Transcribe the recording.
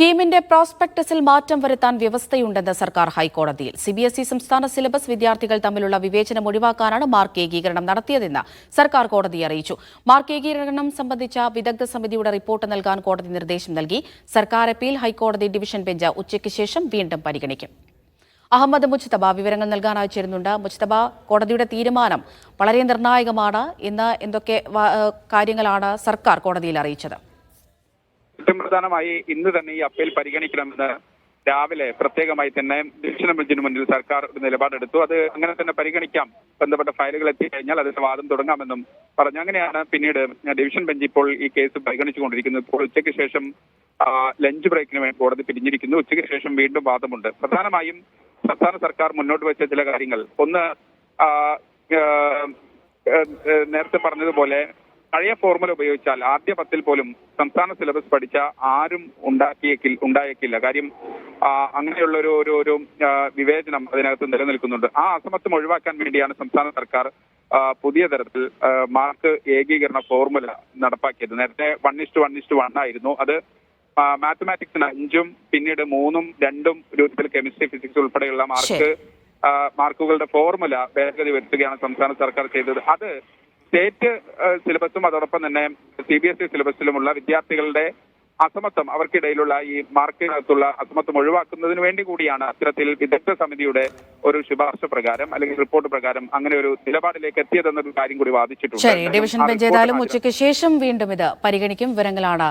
കീമിന്റെ പ്രോസ്പെക്ടസിൽ മാറ്റം വരുത്താൻ വ്യവസ്ഥയുണ്ടെന്ന് സർക്കാർ ഹൈക്കോടതിയിൽ. സി ബി എസ് ഇ സംസ്ഥാന സിലബസ് വിദ്യാർത്ഥികൾ തമ്മിലുള്ള വിവേചനം ഒഴിവാക്കാനാണ് മാർക്ക് ഏകീകരണം നടത്തിയതെന്ന് സർക്കാർ കോടതിയെ അറിയിച്ചു. മാർക്ക് ഏകീകരണം സംബന്ധിച്ച വിദഗ്ധ സമിതിയുടെ റിപ്പോർട്ട് നൽകാൻ കോടതി നിർദ്ദേശം നൽകി. സർക്കാർ അപ്പീൽ ഹൈക്കോടതി ഡിവിഷൻ ബെഞ്ച് ഉച്ചയ്ക്ക് ശേഷം വീണ്ടും പരിഗണിക്കും. അഹമ്മദ് മുജ്തബ വിവരങ്ങൾ നൽകാൻ അയച്ചിരുന്നുണ്ട്. മുജ്തബ കോടതിയുടെ തീരുമാനം വളരെ നിർണായകമാണ് ഇന്ന് എന്തൊക്കെ കാര്യങ്ങളാണ് സർക്കാർ കോടതിയിൽ അറിയിച്ചത്. ഏറ്റവും പ്രധാനമായി ഇന്ന് തന്നെ ഈ അപ്പീൽ പരിഗണിക്കണമെന്ന് രാവിലെ പ്രത്യേകമായി തന്നെ ഡിവിഷൻ ബെഞ്ചിന് മുന്നിൽ സർക്കാർ ഒരു നിലപാടെടുത്തു. അത് അങ്ങനെ തന്നെ പരിഗണിക്കാം. ബന്ധപ്പെട്ട ഫയലുകൾ എത്തിക്കഴിഞ്ഞാൽ അതിന്റെ വാദം തുടങ്ങാമെന്നും പറഞ്ഞു. അങ്ങനെയാണ് പിന്നീട് ഡിവിഷൻ ബെഞ്ച് ഇപ്പോൾ ഈ കേസ് പരിഗണിച്ചുകൊണ്ടിരിക്കുന്നത്. ഇപ്പോൾ ഉച്ചയ്ക്ക് ശേഷം ലഞ്ച് ബ്രേക്കിന് വേണ്ടി കോടതി പിരിഞ്ഞിരിക്കുന്നു. ഉച്ചയ്ക്ക് ശേഷം വീണ്ടും വാദമുണ്ട്. പ്രധാനമായും സംസ്ഥാന സർക്കാർ മുന്നോട്ട് വെച്ച ചില കാര്യങ്ങൾ. ഒന്ന് നേരത്തെ പറഞ്ഞതുപോലെ പഴയ ഫോർമുല ഉപയോഗിച്ചാൽ ആദ്യ പത്തിൽ പോലും സംസ്ഥാന സിലബസ് പഠിച്ച ആരും ഉണ്ടാക്കിയ ഉണ്ടായേക്കില്ല. കാര്യം അങ്ങനെയുള്ള ഒരു ഒരു ഒരു വിവേചനം അതിനകത്ത് നിലനിൽക്കുന്നുണ്ട്. ആ അസമത്വം ഒഴിവാക്കാൻ വേണ്ടിയാണ് സംസ്ഥാന സർക്കാർ പുതിയ തരത്തിൽ മാർക്ക് ഏകീകരണ ഫോർമുല നടപ്പാക്കിയത്. നേരത്തെ one is to one is to one ആയിരുന്നു. അത് മാത്തമാറ്റിക്സിന് അഞ്ചും പിന്നീട് മൂന്നും രണ്ടും രൂപത്തിൽ കെമിസ്ട്രി ഫിസിക്സ് ഉൾപ്പെടെയുള്ള മാർക്ക് മാർക്കുകളുടെ ഫോർമുല ഭേദഗതി വരുത്തുകയാണ് സംസ്ഥാന സർക്കാർ ചെയ്തത്. അത് സ്റ്റേറ്റ് സിലബസും അതോടൊപ്പം തന്നെ സി ബി എസ് ഇ സിലബസിലുമുള്ള വിദ്യാർത്ഥികളുടെ അസമത്വം അവർക്കിടയിലുള്ള ഈ മാർക്കിനകത്തുള്ള അസമത്വം ഒഴിവാക്കുന്നതിന് വേണ്ടി കൂടിയാണ് അത്തരത്തിൽ വിദഗ്ധ സമിതിയുടെ ഒരു ശുപാർശ പ്രകാരം അല്ലെങ്കിൽ റിപ്പോർട്ട് പ്രകാരം അങ്ങനെ ഒരു നിലപാടിലേക്ക് എത്തിയതെന്നൊരു കാര്യം കൂടി വാദിച്ചിട്ടുണ്ട്. ശരി ഡിവിഷൻ ബെഞ്ച് ഏതായാലും ഉച്ചയ്ക്ക് ശേഷം വീണ്ടും ഇത് പരിഗണിക്കും. വിവരങ്ങളാണ്